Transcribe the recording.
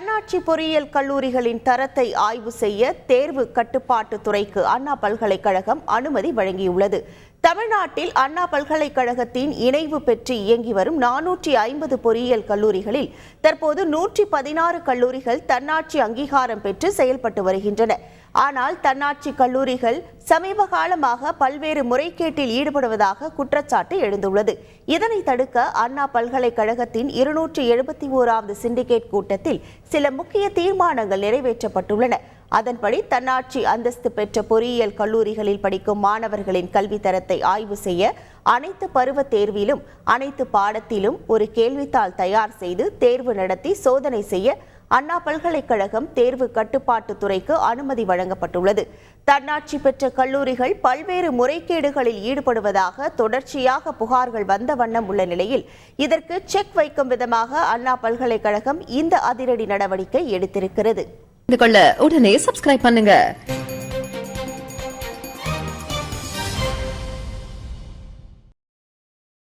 தன்னாட்சி பொறியியல் கல்லூரிகளின் தரத்தை ஆய்வு செய்ய தேர்வு கட்டுப்பாட்டு துறைக்கு அண்ணா பல்கலைக்கழகம் அனுமதி வழங்கியுள்ளது. தமிழ்நாட்டில் அண்ணா பல்கலைக்கழகத்தின் இணைவு பெற்று இயங்கி வரும் நானூற்றி ஐம்பது பொறியியல் கல்லூரிகளில் தற்போது நூற்றி பதினாறு கல்லூரிகள் தன்னாட்சி அங்கீகாரம் பெற்று செயல்பட்டு வருகின்றன. ஆனால் தன்னாட்சி கல்லூரிகள் சமீப காலமாக பல்வேறு முறைகேட்டில் ஈடுபடுவதாக குற்றச்சாட்டு எழுந்துள்ளது. இதனை தடுக்க அண்ணா பல்கலைக்கழகத்தின் இருநூற்றி எழுபத்தி ஓராவது சிண்டிகேட் கூட்டத்தில் சில முக்கிய தீர்மானங்கள் நிறைவேற்றப்பட்டுள்ளன. அதன்படி தன்னாட்சி அந்தஸ்து பெற்ற பொறியியல் கல்லூரிகளில் படிக்கும் மாணவர்களின் கல்வித்தரத்தை ஆய்வு செய்ய அனைத்து பருவ தேர்விலும் அனைத்து பாடத்திலும் ஒரு கேள்வித்தாள் தயார் செய்து தேர்வு நடத்தி சோதனை செய்ய அண்ணா பல்கலைக்கழகம் தேர்வு கட்டுப்பாட்டுத்துறைக்கு அனுமதி வழங்கப்பட்டுள்ளது. தன்னாட்சி பெற்ற கல்லூரிகள் பல்வேறு முறைகேடுகளில் ஈடுபடுவதாக தொடர்ச்சியாக புகார்கள் வந்த வண்ணம் உள்ள நிலையில் இதற்கு செக் வைக்கும் விதமாக அண்ணா பல்கலைக்கழகம் இந்த அதிரடி நடவடிக்கை எடுத்திருக்கிறது. உடனே சப்ஸ்கிரைப் பண்ணுங்க.